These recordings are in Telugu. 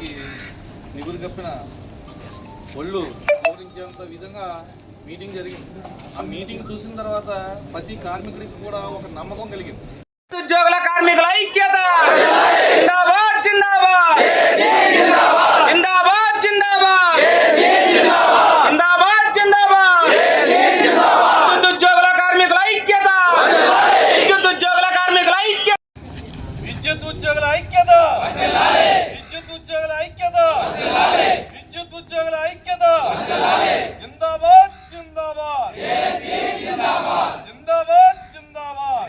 వారికి నిగురు కప్పిన ఒళ్ళు గౌరవించేంత విధంగా మీటింగ్ జరిగింది. ఆ మీటింగ్ చూసిన తర్వాత ప్రతి కార్మికుడికి కూడా ఒక నమ్మకం కలిగింది. ఉద్యోగుల కార్మికుల ఐక్యత! జిందాబాద్ జిందాబాద్! జిందాబాద్ జిందాబాద్! జిందాబాద్ జిందాబాద్! విద్యుత్ ఉద్యోగుల కార్మికుల ఐక్యత! విద్యుత్ ఉద్యోగుల కార్మికుల ఐక్యత! విద్యుత్ ఉద్యోగుల ఐక్యత విద్యుత్ ఉద్యోగుల ఐక్యత విద్యుత్ ఉద్యోగుల ఐక్యత జిందాబాద్ జిందాబాద్. జిందాబాద్ జిందాబాద్.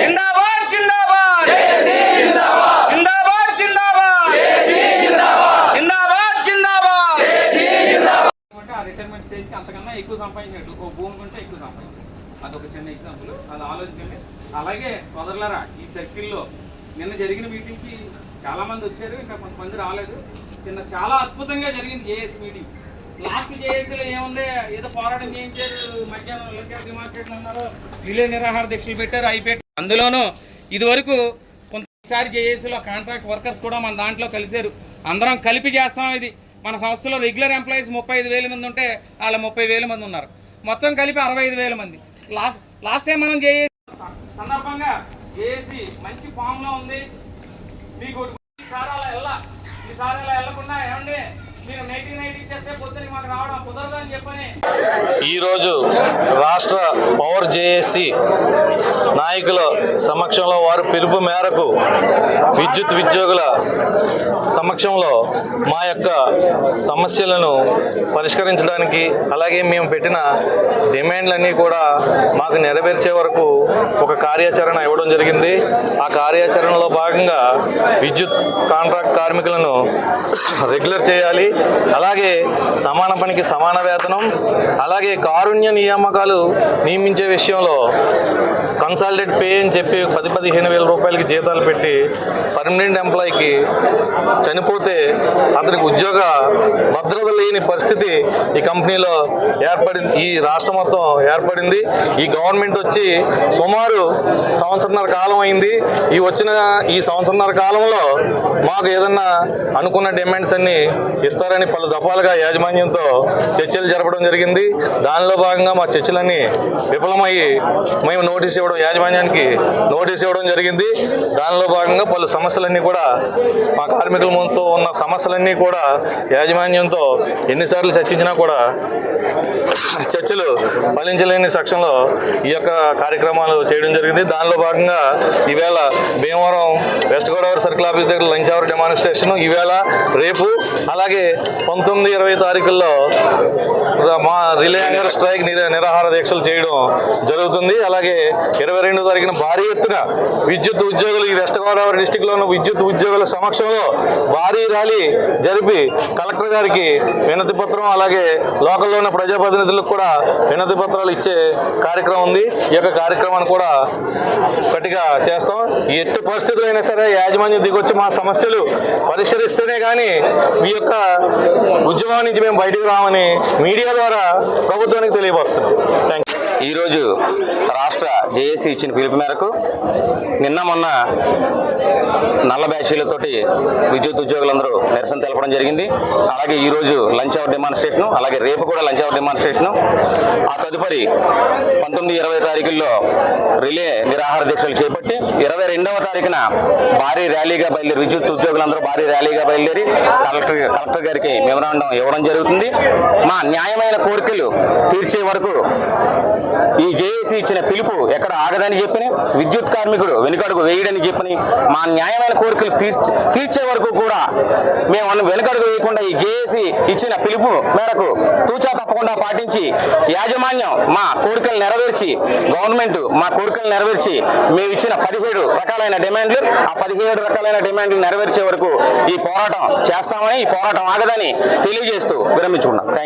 జిందాబాద్ జిందాబాద్. జిందాబాద్ జిందాబాద్. జిందాబాద్ జిందాబాద్. అంటే ఆ రిటైర్మెంట్ స్టేజ్కి అంతకన్నా ఎక్కువ సంపాదించినట్టు ఒక భూమి కొంటే ఎక్కువ సంపాదించాడు. అదొక చిన్న ఎగ్జాంపుల్ అది ఆలోచించండి. అలాగే సోదరులారా ఈ సర్కిల్లో నిన్న జరిగిన మీటింగ్కి చాలామంది వచ్చారు ఇంకా కొంతమంది రాలేదు. నిన్న చాలా అద్భుతంగా జరిగింది జేఏసీ మీటింగ్ లాస్ట్ జేఏసీలో ఏముంది? ఏదో పోరాటం చేయించారు మధ్యాహ్నం లిక్కర్ డిమార్కెట్లు అన్నారు. రిలే నిరాహార దీక్షలు పెట్టారు అయిపోయి అందులోనూ ఇదివరకు కొంతసారి జేఏసీలో కాంట్రాక్ట్ వర్కర్స్ కూడా మన దాంట్లో కలిశారు. అందరం కలిపి చేస్తాం ఇది. మన సంస్థలో రెగ్యులర్ ఎంప్లాయీస్ ముప్పై ఐదు వేల మంది ఉంటే వాళ్ళ ముప్పై వేల మంది ఉన్నారు. మొత్తం కలిపి అరవై ఐదు వేల మంది. లాస్ట్ లాస్ట్ టైం మనం చేయ సందర్భంగా జేఏసీ మంచి ఫామ్లో ఉంది. మీకు ఈసారి అలా వెళ్ళా ఈసారి అలా వెళ్ళకుండా ఏమండి? మీరు నైన్టీ ఈరోజు రాష్ట్ర పవర్ జేఏసీ నాయకుల సమక్షంలో వారు పిలుపు మేరకు విద్యుత్ ఉద్యోగుల సమక్షంలో మా యొక్క సమస్యలను పరిష్కరించడానికి అలాగే మేము పెట్టిన డిమాండ్లన్నీ కూడా మాకు నెరవేర్చే వరకు ఒక కార్యాచరణ ఇవ్వడం జరిగింది. ఆ కార్యాచరణలో భాగంగా విద్యుత్ కాంట్రాక్ట్ కార్మికులను రెగ్యులర్ చేయాలి. అలాగే సమాన పనికి సమాన వేతనం అలాగే కారుణ్య నియామకాలు నియమించే విషయంలో కన్సాలిడేట్ పే అని చెప్పి పది పదిహేను వేల రూపాయలకి జీతాలు పెట్టి పర్మనెంట్ ఎంప్లాయీకి చనిపోతే అతనికి ఉద్యోగ భద్రత లేని పరిస్థితి ఈ కంపెనీలో ఏర్పడింది. ఈ రాష్ట్రం మొత్తం ఏర్పడింది. ఈ గవర్నమెంట్ వచ్చి సుమారు సంవత్సరన్నర కాలం అయింది. ఈ వచ్చిన ఈ సంవత్సరన్నర కాలంలో మాకు ఏదన్నా అనుకున్న డిమాండ్స్ అన్ని ఇస్తారని పలు దఫాలుగా యాజమాన్యంతో చర్చలు జరపడం జరిగింది. దానిలో భాగంగా మా చర్చలన్నీ విఫలమయ్యి మేము నోటీస్ ఇవ్వడం యాజమాన్యానికి నోటీస్ ఇవ్వడం జరిగింది. దానిలో భాగంగా పలు సమస్యలన్నీ కూడా మా కార్మికులతో ఉన్న సమస్యలన్నీ కూడా యాజమాన్యంతో ఎన్నిసార్లు చర్చించినా కూడా చర్చలు ఫలించలేని సెక్షన్లో ఈ యొక్క కార్యక్రమాలు చేయడం జరిగింది. దానిలో భాగంగా ఈవేళ Bhimavaram west Godavari circle office దగ్గర లంచ్ అవర్ డెమాన్స్ట్రేషన్ ఈవేళ రేపు అలాగే పంతొమ్మిది ఇరవై తారీఖుల్లో మా రిలే యాంగర్ స్ట్రైక్ నిరాహార దీక్షలు చేయడం జరుగుతుంది. అలాగే ఇరవై రెండో తారీఖున భారీ ఎత్తున విద్యుత్ ఉద్యోగులు ఈ వెస్ట్ గోదావరి డిస్టిక్లో ఉన్న విద్యుత్ ఉద్యోగుల సమక్షంలో భారీ ర్యాలీ జరిపి కలెక్టర్ గారికి వినతి పత్రం అలాగే లోకల్లో ఉన్న ప్రజాప్రతినిధులకు కూడా వినతి పత్రాలు ఇచ్చే కార్యక్రమం ఉంది. ఈ యొక్క కార్యక్రమాన్ని కూడా గట్టిగా చేస్తాం. ఎట్టి పరిస్థితులు అయినా సరే యాజమాన్యం దిగొచ్చి మా సమస్యలు పరిష్కరిస్తేనే కానీ మీ యొక్క ఉద్యమం నుంచి మేము బయటికి రామని మీడియా ద్వారా ప్రభుత్వానికి తెలియపరుస్తున్నాం. థ్యాంక్ ఈరోజు రాష్ట్ర జేఏసీ ఇచ్చిన పిలుపు మేరకు నిన్న మొన్న నల్ల బ్యాచీలతోటి విద్యుత్ ఉద్యోగులందరూ నిరసన తెలపడం జరిగింది. అలాగే ఈరోజు లంచ్ అవర్ డెమాన్స్ట్రేషను అలాగే రేపు కూడా లంచ్ అవర్ డెమాన్స్ట్రేషను ఆ తదుపరి పంతొమ్మిది ఇరవై తారీఖుల్లో రిలే నిరాహార దీక్షలు చేపట్టి ఇరవై రెండవ తారీఖున భారీ ర్యాలీగా బయలుదేరి విద్యుత్ ఉద్యోగులందరూ భారీ ర్యాలీగా బయలుదేరి కలెక్టర్ కలెక్టర్ గారికి మెమరాండం ఇవ్వడం జరుగుతుంది. మా న్యాయమైన కోరికలు తీర్చే వరకు ఈ జేఏసీ ఇచ్చిన పిలుపు ఎక్కడ ఆగదని చెప్పిన విద్యుత్ కార్మికుడు వెనుకడుగు వేయడని చెప్పిన మా న్యాయమైన కోరికలు తీర్చే వరకు కూడా మేము వెనుకడుగు వేయకుండా ఈ జేఏసీ ఇచ్చిన పిలుపు మేరకు తూచా తప్పకుండా పాటించి యాజమాన్యం మా కోరికలు నెరవేర్చి గవర్నమెంట్ మా కోరికలు నెరవేర్చి మేము ఇచ్చిన పదిహేడు రకాలైన డిమాండ్లు ఆ పదిహేడు రకాలైన డిమాండ్లు నెరవేర్చే వరకు ఈ పోరాటం చేస్తామని ఈ పోరాటం ఆగదని తెలియజేస్తూ విరమించుకున్నాం.